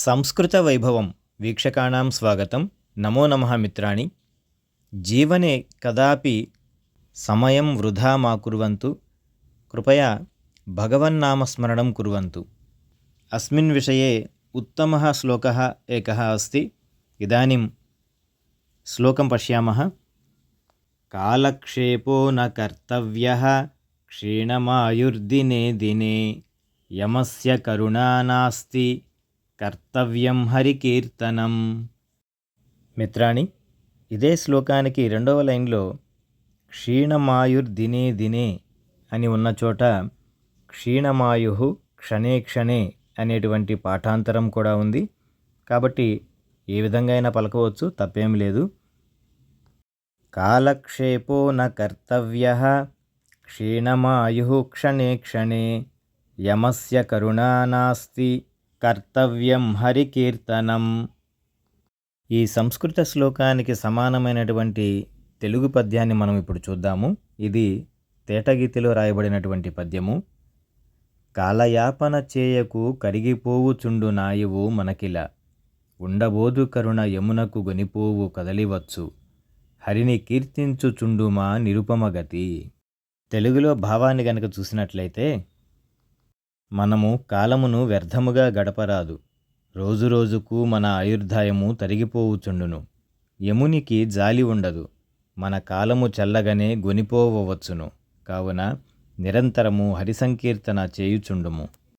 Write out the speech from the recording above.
संस्कृतवैभवं वीक्षकाणां स्वागतं नमो नमः मित्राणि जीवने कदापि समयं वृथा मा कुर्वन्तु कृपया भगवन्नामस्मरणं कुर्वन्तु अस्मिन् विषये उत्तमः श्लोकः एकः अस्ति इदानीं श्लोकं पश्यामः कालक्षेपो न कर्तव्यः क्षीणमायुर्दिने दिने यमस्य करुणा नास्ति కర్తవ్యం హరికీర్తనం. మిత్రాణి ఇదే శ్లోకానికి రెండవ లైన్లో క్షీణమాయుర్ దినే దినే అని ఉన్న చోట క్షీణమాయు క్షణే క్షణే అనేటువంటి పాఠాంతరం కూడా ఉంది. కాబట్టి ఏ విధంగా అయినా పలకవచ్చు తప్పేం లేదు. కాలక్షేపో న కర్తవ్య క్షీణమాయు క్షణే క్షణే యమస్య కరుణా నాస్తి. కర్తవ్యం హరికీర్తనం. ఈ సంస్కృత శ్లోకానికి సమానమైనటువంటి తెలుగు పద్యాన్ని మనం ఇప్పుడు చూద్దాము. ఇది తేటగీతిలో రాయబడినటువంటి పద్యము. కాలయాపన చేయకు కరిగిపోవుచుండు నాయువు మనకిల. ఉండబోదు కరుణ యమునకు గొనిపోవు కదలివచ్చు. హరిని కీర్తించుచుండుమా నిరుపమగతి. తెలుగులో భావాన్ని గనక చూసినట్లయితే మనము కాలమును వ్యర్థముగా గడపరాదు. రోజురోజుకు మన ఆయుర్దాయము తరిగిపోవుచుండును. యమునికి జాలి ఉండదు. మన కాలము చల్లగనే గొనిపోవచ్చును. కావున నిరంతరము హరిసంకీర్తన చేయుచుండుము.